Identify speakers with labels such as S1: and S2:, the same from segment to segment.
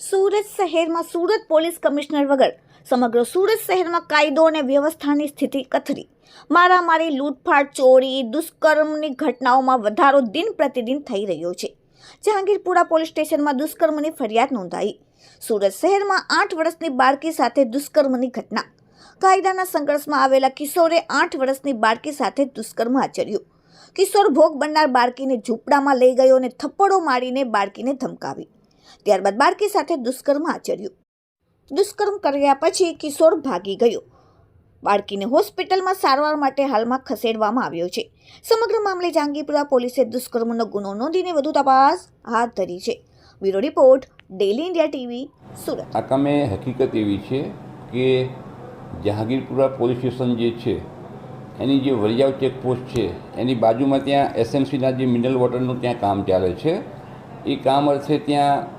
S1: સુરત શહેરમાં Surat police commissioner વગર સમગ્ર સુરત શહેરમાં કાયદો અને વ્યવસ્થાની સ્થિતિ કથરી મારામારી, લૂંટફાટ, ચોરી, દુષ્કર્મની ઘટનાઓમાં વધારો દિન પ્રતિદિન થઈ રહ્યો છે. જહાંગીરપુરા પોલીસ સ્ટેશનમાં દુષ્કર્મની ફરિયાદ નોંધાઈ. સુરત શહેરમાં આઠ વર્ષની બાળકી સાથે દુષ્કર્મની ઘટના. કાયદાના સંઘર્ષમાં આવેલા કિશોરે આઠ વર્ષની બાળકી સાથે દુષ્કર્મ આચર્યું. કિશોર ભોગ બનનાર બાળકીને ઝૂંપડામાં લઈ ગયો અને થપ્પડો મારીને બાળકીને ધમકાવી. ત્યારબાદ બાળકી સાથે દુષ્કર્મ આચર્યું. દુષ્કર્મ કર્યા પછી કિશોર ભાગી ગયો. બાળકીને હોસ્પિટલમાં સારવાર માટે હાલમાં ખસેડવામાં આવ્યો છે. સમગ્ર મામલે જાંગીપુરા પોલીસે દુષ્કર્મનો ગુનો નોંધીને વધુ તપાસ હાથ ધરી છે. Bureau report daily India TV, Surat.
S2: આ કામે હકીકત એવી છે કે જહાંગીરપુરા પોલીસ સ્ટેશન જે છે, એની જે વરિયાવ ચેકપોસ્ટ છે, એની બાજુમાં ત્યાં એસએમસીના જે મિનરલ વોટરનું ત્યાં કામ ચાલે છે. એ કામ અર્થે ત્યાં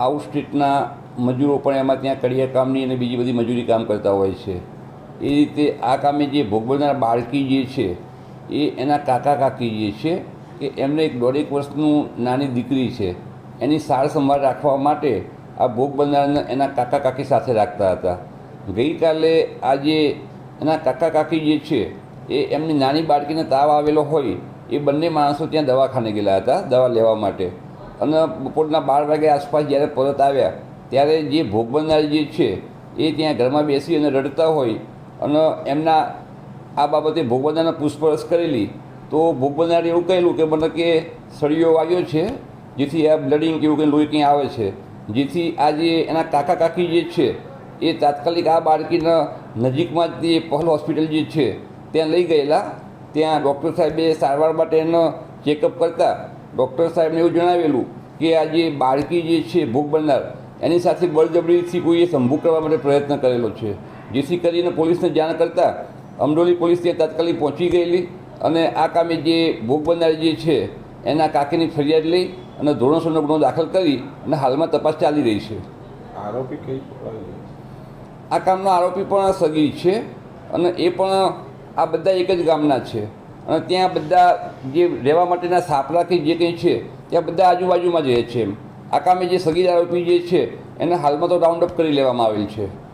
S2: આઉટ સ્ટ્રીટના મજૂરો પણ એમાં ત્યાં કડિયા કામની અને બીજી બધી મજૂરી કામ કરતા હોય છે. એ રીતે આ કામે જે ભોગ બનનાર બાળકી જે છે, એ એના કાકા કાકી જે છે, કે એમને એક દોઢેક વર્ષનું નાની દીકરી છે. એની સાર સંભાળ રાખવા માટે આ ભોગ બનનારને એના કાકા કાકી સાથે રાખતા હતા. ગઈકાલે આ જે એના કાકા કાકી જે છે, એ એમની નાની બાળકીને તાવ આવેલો હોય, એ બંને માણસો ત્યાં દવાખાને ગયેલા હતા, દવા લેવા માટે. અને બપોરના બાર વાગે આસપાસ જ્યારે પરત આવ્યા, ત્યારે જે ભોગ બનનાર જે છે, એ ત્યાં ઘરમાં બેસી અને રડતા હોય અને એમના આ બાબતે ભોગ બનનારને પૂછપરછ કરેલી. તો ભોગ બનનારે એવું કહેલું કે મને કે સળિયો વાગ્યો છે, જેથી આ બ્લડિંગ કે એવું કંઈ લોહી કંઈ આવે છે. જેથી આ જે એના કાકા કાકી જે છે, એ તાત્કાલિક આ બાળકીના નજીકમાં જ જે પહલ હોસ્પિટલ જે છે, ત્યાં લઈ ગયેલા. ત્યાં ડૉક્ટર સાહેબે સારવાર માટે એનો ચેકઅપ કરતા ડૉક્ટર સાહેબને એવું જણાવેલું કે આ જે બાળકી જે છે ભોગ બનનાર એની સાથે બળજબરીથી કોઈએ સંભોગ કરવા માટે પ્રયત્ન કરેલો છે. જેથી કરીને પોલીસને જાણ કરતાં અમરોલી પોલીસ ત્યાં તાત્કાલિક પહોંચી ગયેલી અને આ કામે જે ભોગ બનનાર જે છે એના કાકીની ફરિયાદ લઈ અને ધોરણસરનો ગુનો દાખલ કરી અને હાલમાં તપાસ ચાલી રહી છે.
S3: આરોપી કઈ?
S2: આ કામનો આરોપી પણ સગી છે અને એ પણ આ બધા એક જ ગામના છે. અને ત્યાં બધા જે રહેવા માટેના સાપરા જે કંઈ છે, ત્યાં બધા આજુબાજુમાં જ રહે છે એમ. આ કામે જે સગીર આરોપી જે છે, એને હાલમાં તો રાઉન્ડ કરી લેવામાં આવેલ છે.